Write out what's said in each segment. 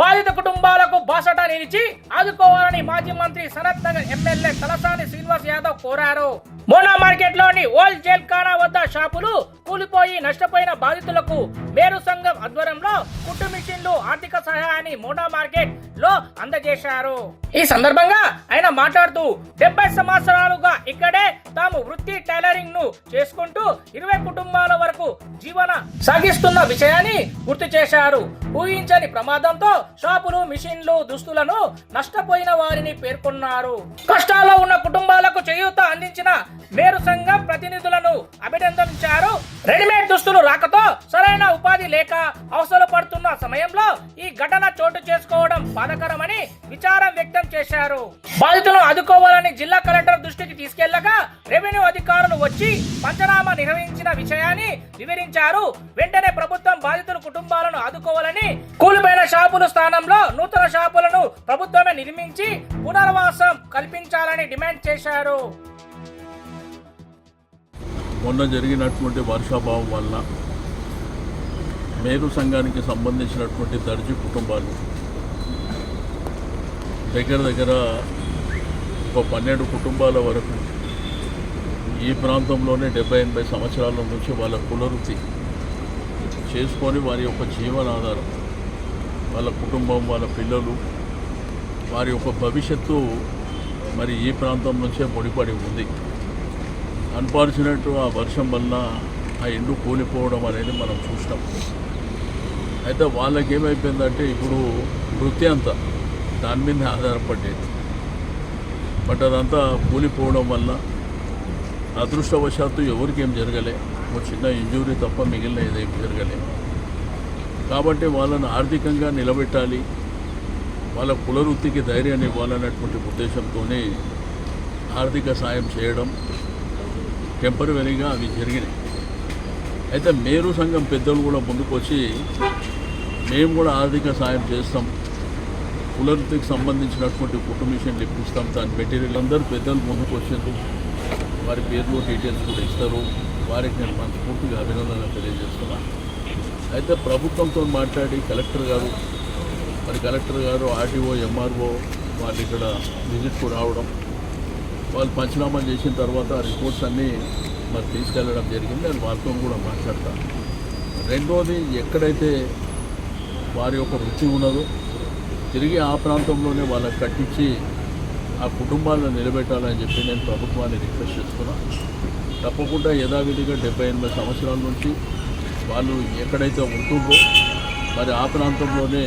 బాధిత కుటుంబాలకు బాసట నిలిచి ఆదుకోవాలని మాజీ మంత్రి సనత్ నగర్ ఎమ్మెల్యే తలసాని శ్రీనివాస్ యాదవ్ కోరారు. మోనా మార్కెట్లోని ఓల్డ్ జైల్ ఖానా వద్ద షాపులు కూలిపోయి నష్టపోయిన బాధితులకు మేరు సంఘం ఆధ్వర్యంలో కుట్టు మిషన్లు ఆర్థిక సహాయాన్ని మోడా మార్కెట్లో అందజేశారు. ఈ సందర్భంగా ఆయన మాట్లాడుతూ డెబ్బై సంవత్సరాలుగా ఇక్కడే తాము వృత్తి టైలరింగ్ను చేసుకుంటూ ఇరవై కుటుంబాల వరకు జీవన సాగిస్తున్న విషయాన్ని గుర్తు చేశారు. ఊహించని ప్రమాదంతో షాపులు మిషన్లు దుస్తులను నష్టపోయిన వారిని పేర్కొన్నారు. కష్టాల్లో ఉన్న కుటుంబాలకు చేయూత అందించిన మేరు సంఘం ప్రతినిధులను అభినందించారు. రెడీమేడ్ దుస్తులు రాకతో సరైన ఉపాధి లేక అవసరం పడుతున్న సమయంలో ఈ ఘటన చోటు చేసుకోవడం బాధకరమని విచారం వ్యక్తం చేశారు. బాధితులను ఆదుకోవాలని జిల్లా కలెక్టర్ దృష్టికి తీసుకెళ్ళగా రెవెన్యూ అధికారులు వచ్చి పంచనామా నిర్వహించిన విషయాన్ని వివరించారు. వెంటనే ప్రభుత్వం బాధితుల కుటుంబాలను ఆదుకోవాలని కూలిపోయిన షాపుల స్థానంలో నూతన షాపులను ప్రభుత్వమే నిర్మించి పునర్వాసం కల్పించాలని డిమాండ్ చేశారు. మొన్న జరిగినటువంటి వర్షాభావం వలన మేరు సంఘానికి సంబంధించినటువంటి దర్జీ కుటుంబాలు దగ్గర దగ్గర ఒక పన్నెండు కుటుంబాల వరకు ఈ ప్రాంతంలోనే డెబ్బై ఎనభై సంవత్సరాల నుంచి వాళ్ళ కులవృత్తి చేసుకొని వారి యొక్క జీవనాధారం వాళ్ళ కుటుంబం వాళ్ళ పిల్లలు వారి యొక్క భవిష్యత్తు మరి ఈ ప్రాంతం నుంచే ముడిపడి ఉంది. అన్ఫార్చునేట్ ఆ వర్షం వల్ల ఆ ఎండు కూలిపోవడం అనేది మనం చూసినాం అయితే వాళ్ళకి ఏమైపోయిందంటే ఇప్పుడు వృత్తి అంతా దాని మీద ఆధారపడేది. బట్ అదంతా కూలిపోవడం వల్ల అదృష్టవశాత్తు ఎవరికి ఏం జరగలే. ఒక చిన్న ఇంజూరీ తప్ప మిగిలిన ఏదేం జరగలే. కాబట్టి వాళ్ళని ఆర్థికంగా నిలబెట్టాలి. వాళ్ళ కులవృత్తికి ధైర్యాన్ని ఇవ్వాలన్నటువంటి ఉద్దేశంతోనే ఆర్థిక సాయం చేయడం టెంపరీగా అవి జరిగినాయి. అయితే మేరు సంఘం పెద్దలు కూడా ముందుకొచ్చి మేము కూడా ఆర్థిక సాయం చేస్తాం. పునరుద్ధికి సంబంధించినటువంటి కుటుంబిషన్లు ఇప్పిస్తాం దాని మెటీరియల్ అందరూ పెద్దలు ముందుకొచ్చేందుకు వారి పేర్లు డీటెయిల్స్ కూడా ఇస్తారు. వారికి నేను మనస్ఫూర్తిగా అభినందనలు తెలియజేస్తున్నాను అయితే ప్రభుత్వంతో మాట్లాడి కలెక్టర్ గారు మరి కలెక్టర్ గారు ఆర్టీఓ ఎంఆర్ఓ వాళ్ళు ఇక్కడ విజిట్కు రావడం వాళ్ళు పంచనామాలు చేసిన తర్వాత రిపోర్ట్స్ అన్నీ మరి తీసుకెళ్ళడం జరిగింది. నేను వాళ్ళతో కూడా మాట్లాడతాను రెండోది ఎక్కడైతే వారి యొక్క వృత్తి ఉన్నదో తిరిగి ఆ ప్రాంతంలోనే వాళ్ళకి కట్టించి ఆ కుటుంబాలను నిలబెట్టాలని చెప్పి నేను ప్రభుత్వాన్ని రిక్వెస్ట్ చేస్తున్నాను తప్పకుండా యథావిధిగా డెబ్బై ఎనిమిది సంవత్సరాల నుంచి వాళ్ళు ఎక్కడైతే ఉంటుందో మరి ఆ ప్రాంతంలోనే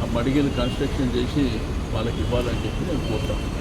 ఆ మడిగిన కన్స్ట్రక్షన్ చేసి వాళ్ళకి ఇవ్వాలని చెప్పి నేను కోరుతాను